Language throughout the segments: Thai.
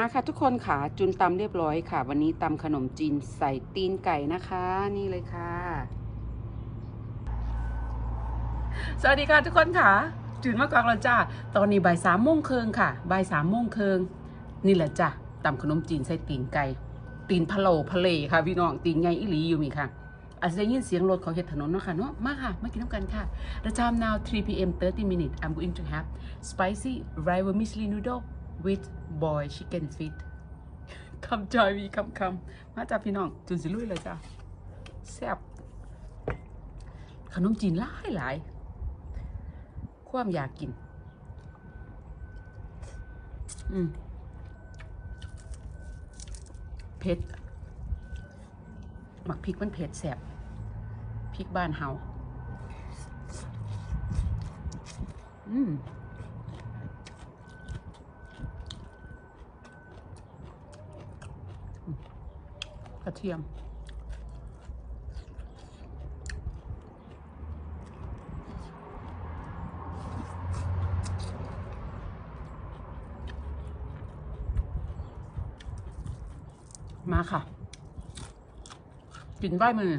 มาค่ะทุกคนค่ะจุนตำเรียบร้อยค่ะ วันนี้ตำขนมจีนใส่ตีนไก่นะคะ นี่เลยค่ะ สวัสดีค่ะทุกคนค่ะจุนมากอกแล้วจ้าตอนนี้บ่ายสามโมงเคิงค่ะบ่ายสามโมงเคิงนี่แหละจ้ะตำขนมจีนใส่ตีนไก่ ตีนพะโลพะเลค่ะพี่น้องตีนไงอีหลีอยู่มีค่ะอาจจะได้ยินเสียงรถเขาเห็ดถนนเนาะค่ะเนาะมาค่ะมากินน้ำกันค่ะ The time now 3 p.m. 30 minutes I'm going to have spicy rice vermicelli noodle with boy chicken feet คำจอยมีคำคำมาจ้าพี่น้องจุนสิลุยเลยจ้าแซ่บขนมจีนหลายหลาย ความอยากกิน อืมเผ็ดหมักพริกมันเผ็ดแสบพริกบ้านเฮาอืม ระเทียม มาค่ะ กินใบมือ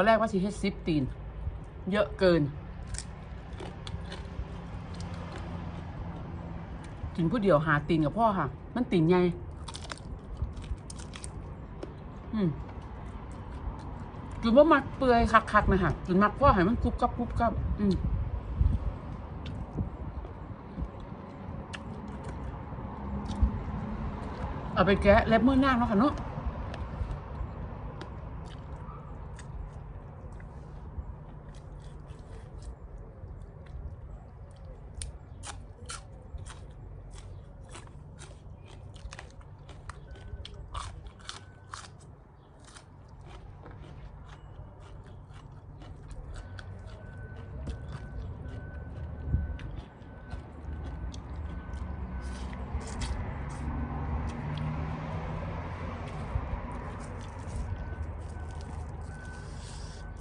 อนแรกว่าสิเฮ็ดซิปตีน เยอะเกิน กินผู้เดียวหาตีนกับพ่อค่ะ มันตีนไงอืมกินว่ามักเปื่อยคักๆนะคะกินมักพ่อให้มันกรุบกับกรุบกับอืมเอาไปแกะเล็บมือหน้าเนาะค่ะเนาะ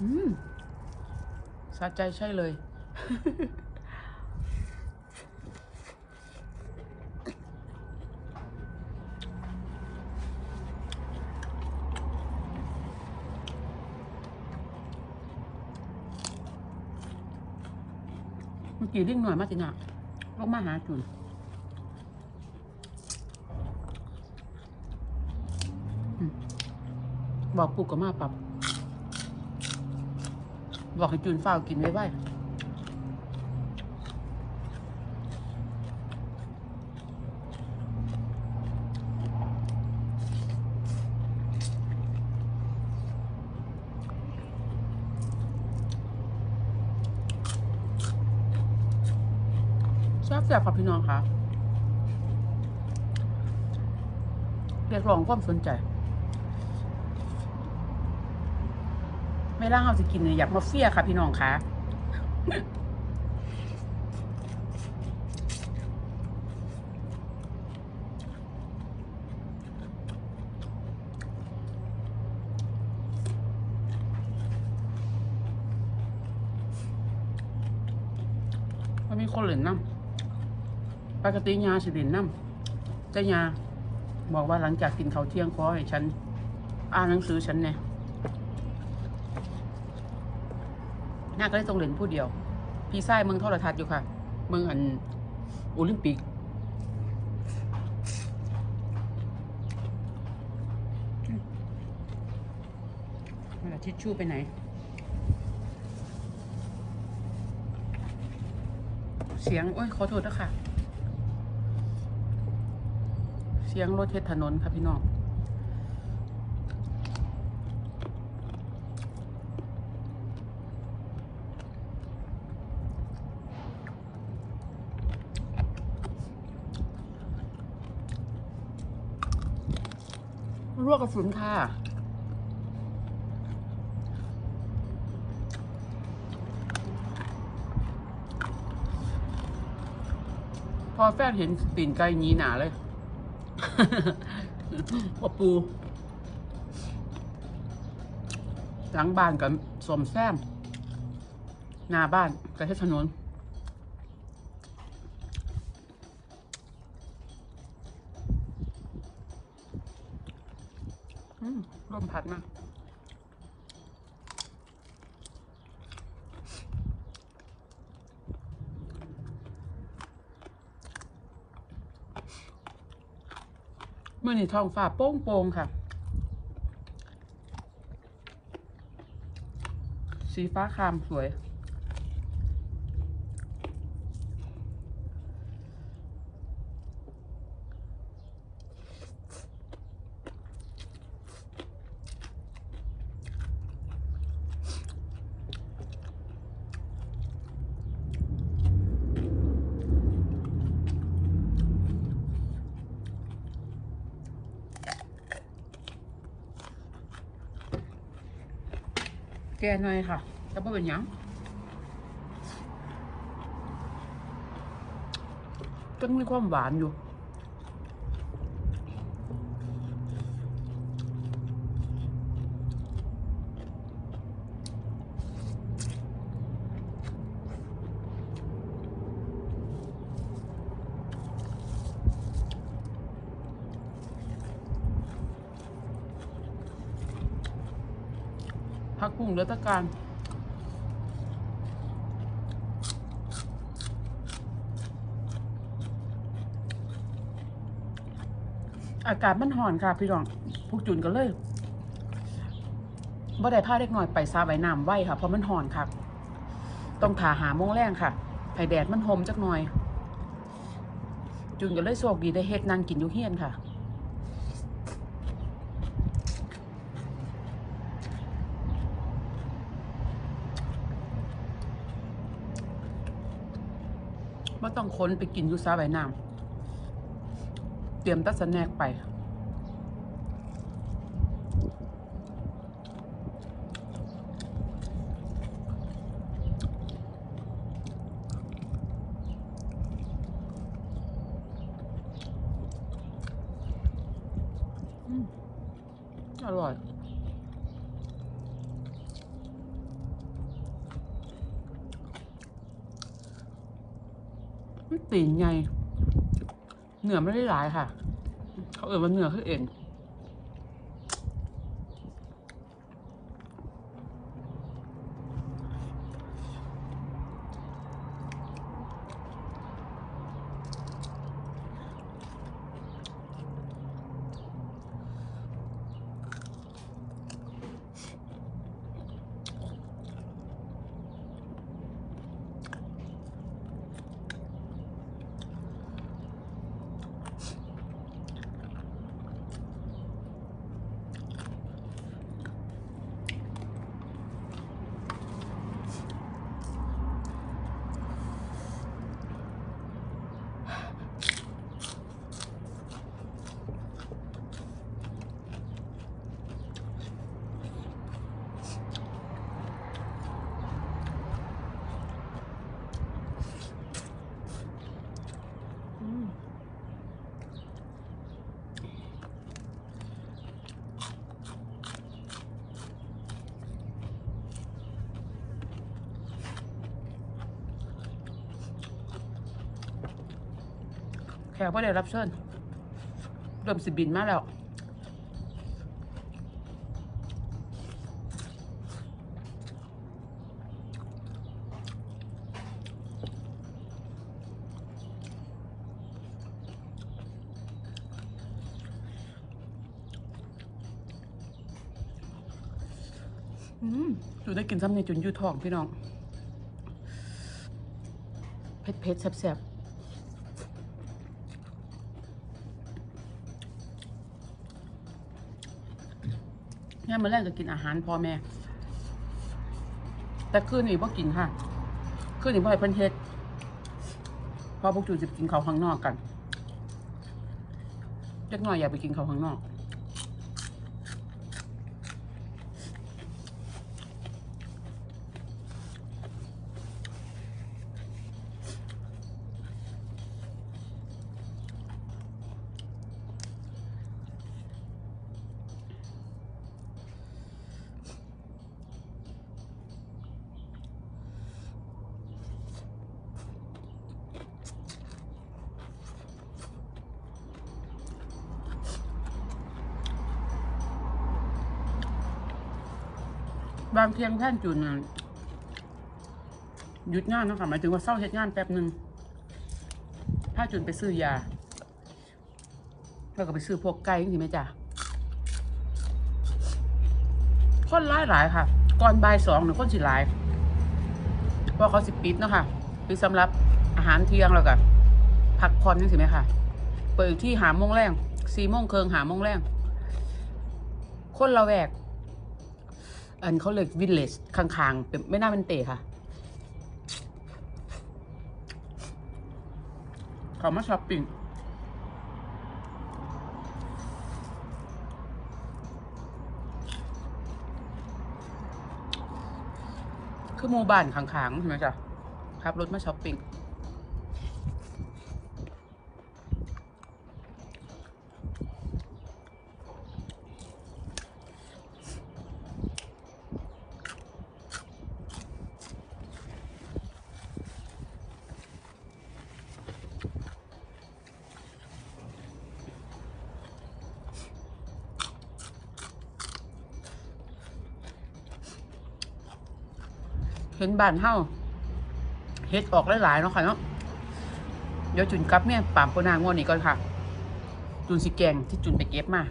อืมสะใจใช่เลย เมื่อกี้เร่งหน่อยมาจินะลงมาหาจุนบอกปุ๊กก็มาปรับ บอกให้จูนฝ้ากินไว้ไว้ชอบแสบครับพี่น้องค่ะเรียกร้องความสนใจ เวลาเราจะกินเนี่ยอยากมาเฟียค่ะพี่น้องคะมันมีคนเหล่นน้ำปกติยาสิเหล่นน้ำแต่ยาบอกว่าหลังจากกินข้าวเที่ยงขอให้ฉัน อ่านหนังสือฉันเนี่ย น่าก็เลยต้องเล่นผู้เดียว พี่ไส้เมืองโทรทัศน์อยู่ค่ะ เมืองอันโอลิมปิกเวลาทิชชู่ไปไหนเสียง โอ้ย ขอโทษนะค่ะ เสียงรถเทศถนนค่ะพี่น้อง วกกระสุนค่ะ พอแฟนเห็นตีนไก่หนีหนาเลยหัวปู หลังบ้านกับสมแซม หน้าบ้านกับที่ถนน ร่วมพัดมาเมื่อนี่ทองฟ้าโป้งโปงค่ะ สีฟ้าคามสวย กหน่อยค่ะแต่บ่เป็นยังก็มีความหวานอยู่ งรัตการอากาศมันห่อนค่ะพี่รองพวกจุนกันเลยบ่ได้พาเล็กน้อยไปซาใบน้ำไว้ค่ะ เพราะมันห่อนค่ะ ต้องถาหาโมงแรงค่ะให้แดดมันหมจักหน่อย จุนก็เลยโชคดีได้เฮ็ดนางกินอยู่เฮียนค่ะ ไม่ต้องค้นไปกินยูซาใบน้ำเตรียมตัดสแนกไป อร่อย ตีนไง เหนือไม่ได้หลายค่ะ เขาเอ่ยว่าเนื้อคือเอ็นอืมแขกไม่ได้รับเชิญเริ่มสิบินมาแล้วอืมจูได้กินซ้ำในจุนอยูทองพี่น้อง เผ็ดเผ็ดๆแซ่บๆ นี่มาแรกก็กินอาหารพ่อแม่ แต่คืนนี้พ่กินค่ะ คืนนี้พ่อให้เพิ่นเฮ็ดเพอพวกจูจะกินข้าวข้างนอกกันเล็กน้อยอยากไปกินข้าวข้างนอก บางเพียงแท่นจุนหยุดงานเนาะคะหมายถึงว่าเศร้าเฮ็ดงานแป๊บหนึ่งถ้าจุนไปซื้อยา แล้วก็ไปซื้อพวกไก่จริงไหมจ๊ะคนหลายหลายๆค่ะ ก่อนบ่ายสองหนึ่งคนสิหลายเพราะเขาสิปิดนะค่ะปิดสำหรับอาหารเที่ยงแล้วก็พักผ่อนนี่สิไหมค่ะ เปิดที่หาโมงแรงสี่โมงเคิงหาโมงแรงคนละแวก อันเขาเรียกวิลเลจข้างๆเป็นไม่น่าเป็นเตะค่ะ เขามาช้อปปิ้งคือมูบ้านข้างๆใช่ไหมจ๊ะขับรถมาช้อปปิ้ง เห็นบ้านเฮาเฮ็ดออกหลายๆเนาะค่ะเนาะเดี๋ยวจุนกลับเนี่ยปามโปนางวดนี้ก่อนค่ะ จุนสิแกงที่จุนไปเก็บมา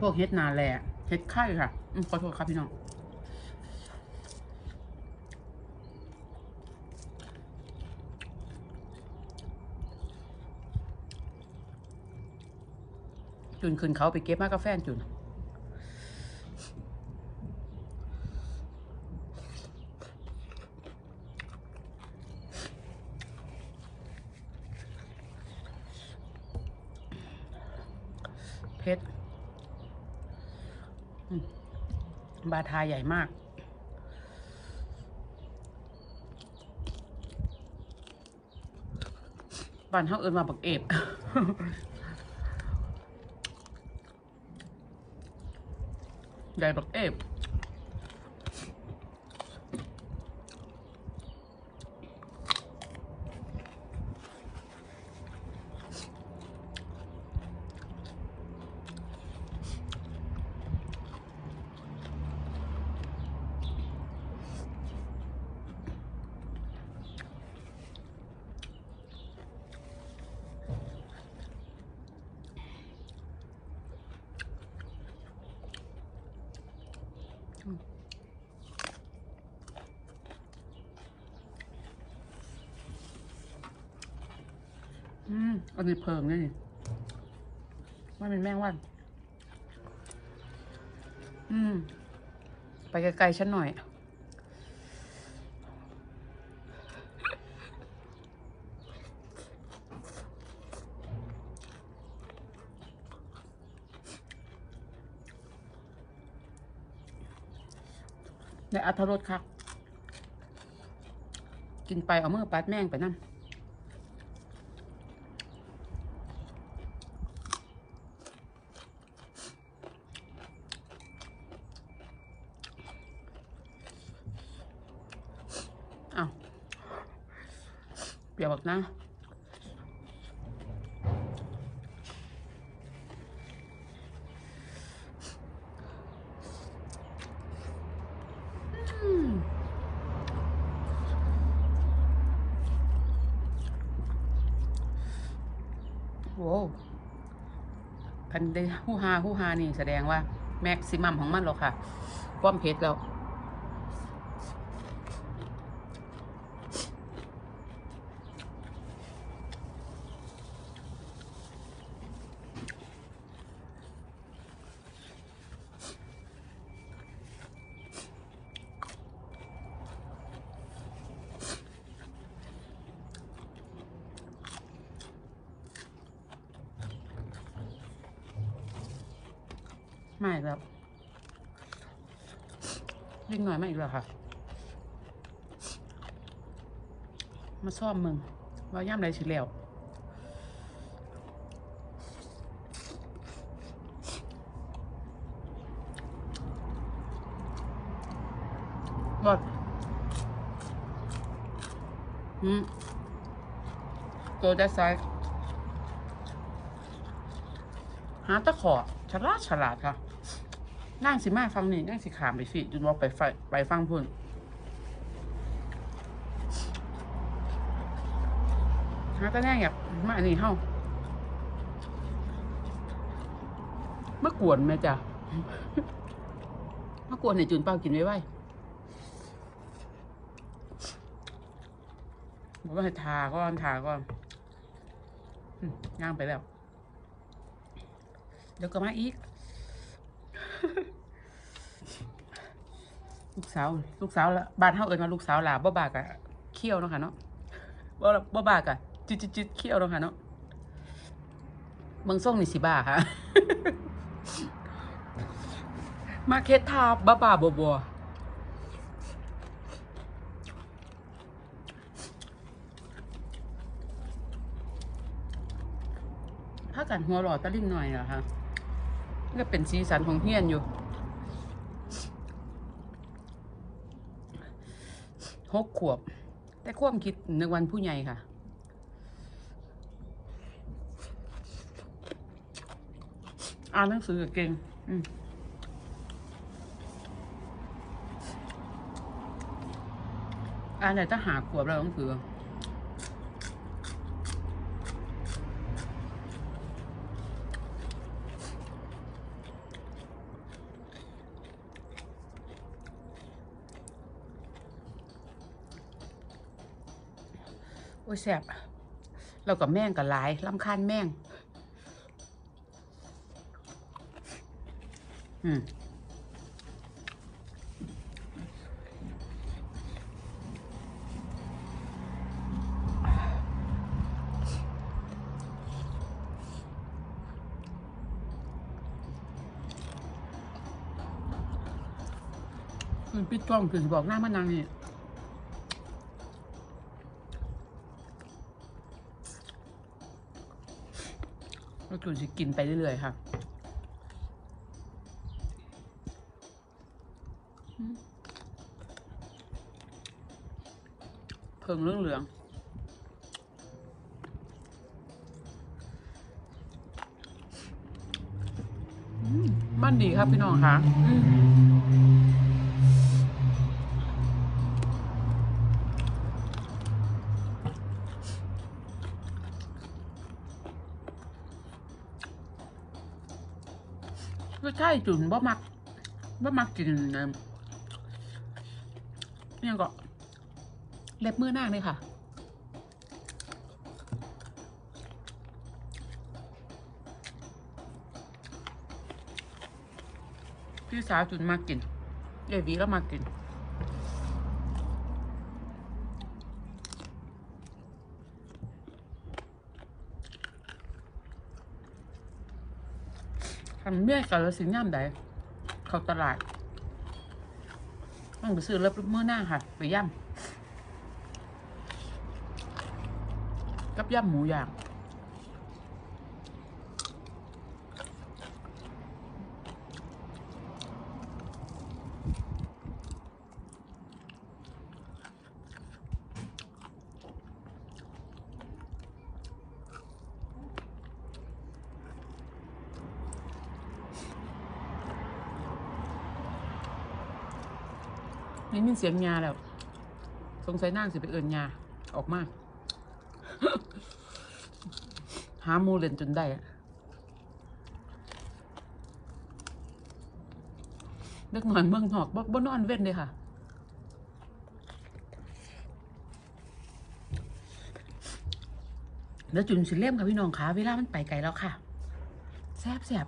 พวกเฮ็ดนาแหละเฮ็ดไข่ค่ะอมขอโทษครับพี่น้อง จุนขึ้นเขาไปเก็บมากกาแฟนจุนเพชรบาทาใหญ่มากบ้านเขาเอินมาบักเอบ ให อืมอันนี้เพิงนี่ว่าเป็นแมงวันอืม ไปไกลๆฉันหน่อยในอัธรสครับ กินไปเอามือปัดแม่งไปนั่น อ้าวเปรียวบัก นะอืมโว้วคันได้ฮู้ฮาฮู้ฮานี่แสดงว่า แม็กซิมัมของมันหรอกค่ะ ความเผ็ดแล้ว ยิ่งหน่อยไม่อีกแล้วค่ะ มาซ่อมมึง ว่าย่ำไรสิแล้วบอดอืมตัวด้านซ้ายหาตะขอฉลาดฉลาดค่ะ นั่งสิมาฟังนี่นั่งสิขามไปสิจุดว่าไปไฟไปฟังพุ่นหาตะแน่อยากมาอันนี้เฮ้าเมื่อกวนไหมจ้ะเมื่อกวนในจุนเป้ากินไว้ไว้บอกว่าทาก่อนทาก่อนย่างไปแล้ว เดี๋ยวก็มาอีก ลู กสาว ลูกสาวละบ้านเฮาเอิ้นว่าลูกสาวหลาบ่บากอะเคี้ยวเนาะค่ะเนาะบ่บ่บากอะจิตจิตจิเคี้ยวเนาะค่ะเนาะเบิ่งส่งนี่สิบ้าค่ะ มาเค็ดทาบ้าบ้าบัวบัวถ้ากันหัวหล่อตะลิ่งหน่อยเหรอคะก็เป็นสีสันของเฮียนอยู่ หกขวบ แต่ความคิดในวันผู้ใหญ่ค่ะ อ่านหนังสือเก่ง อืมอ่านไหนถ้าหาขวบแล้วหนังสือ โอ้ยแสบเรากับแม่งกับหลายลำคาญแม่ง อืมคือปิดกล้องคือบอกหน้ามานางนี่ ก็คือสิกินไปเรื่อยๆค่ะเพิ่งเรื่องเหลืองมันดีครับพี่น้องค่ะ ก็ใช่จุนบ่มักบ่มักกินเนี่ยก็เล็บมือนางเลยค่ะพี่สาวจุนมากินเยายวีก็มากิน ทำเมี่ยกับสินย่ามใดเขาตลาดต้องไปซื้อเล็บมือหน้าค่ะ ไปย่ำกับย่ำหมูย่าง เสียงยาแล้ว สงสัยนางสิไปเอินยาออกมาหามูเล่นจนได้เล็กหน่อยเมืองหอกบ่บนอนเว้นเลยค่ะแล้วจุนสิเล่มค่ะพี่น้องคะเวลามันไปไกลแล้วค่ะ แซบแซบ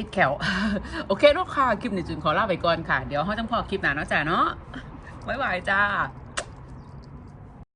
ติดแขวโอเคเนาะค่ะ คลิปนี้จุนขอลาไปก่อนค่ะ เดี๋ยวเขาจะพอคลิปหน้าเนาะจ้าเนาะบ๊ายบายจ้า